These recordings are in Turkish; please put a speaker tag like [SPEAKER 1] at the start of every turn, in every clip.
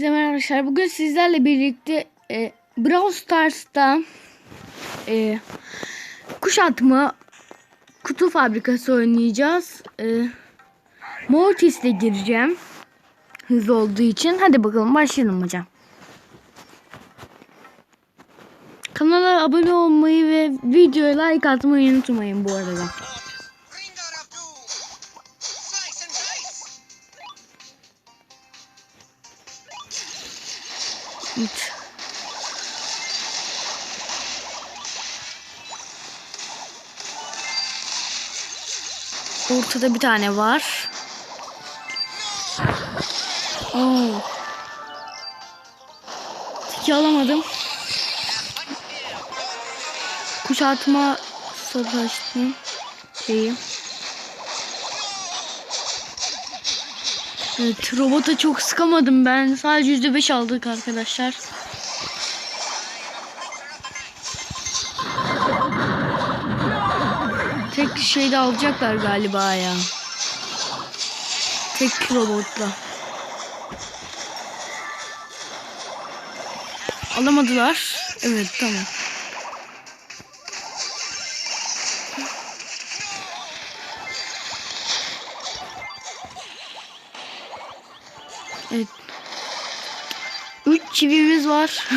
[SPEAKER 1] Merhaba arkadaşlar. Bugün sizlerle birlikte e, Brawl Stars'ta e, kuşatma kutu fabrikası oynayacağız. E, Mortis'le gireceğim. Hızlı olduğu için. Hadi bakalım başlayalım hocam. Kanala abone olmayı ve videoya like atmayı unutmayın bu arada. Evet. Ortada bir tane var. Oo. Tiki alamadım. Kuşatma savaştı. Şeyi. Evet, robota çok sıkamadım ben. Sadece %5 aldık arkadaşlar. Tek şeyde alacaklar galiba ya. Tek robotla. Alamadılar. Evet tamam. Evet. Üç çivimiz var.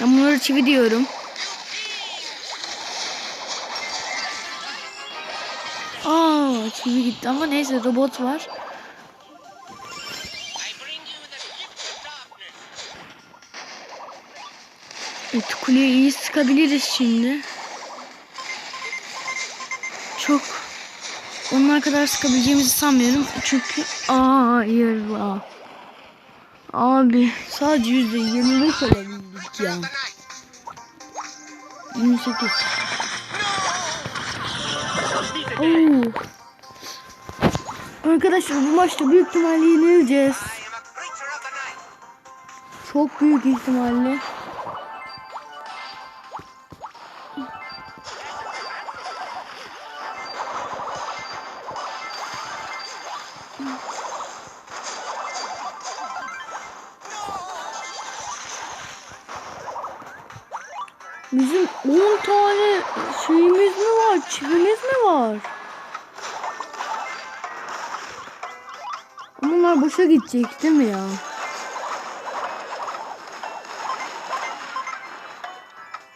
[SPEAKER 1] ben bunları çivi diyorum. Aa, çivi gitti ama neyse robot var. Evet, kuleyi iyi sıkabiliriz şimdi. Çok onlar kadar sıkabileceğimizi sanmıyorum. Çünkü hayır la. Abi sadece yüzde yirmi beş alabildik ya.
[SPEAKER 2] The night.
[SPEAKER 1] 28. Oo. Arkadaşlar bu maçta büyük ihtimalle yenileceğiz. Çok büyük ihtimalle. Bizim 10 tane şeyimiz mi var? Çivimiz mi var? Bunlar boşa gidecek değil mi ya?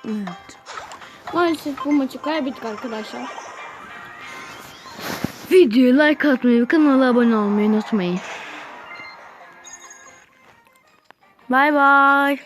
[SPEAKER 1] Evet. Maalesef bu maçı kaybettik arkadaşlar. Videoya like atmayı ve kanala abone olmayı unutmayın. Bay bay.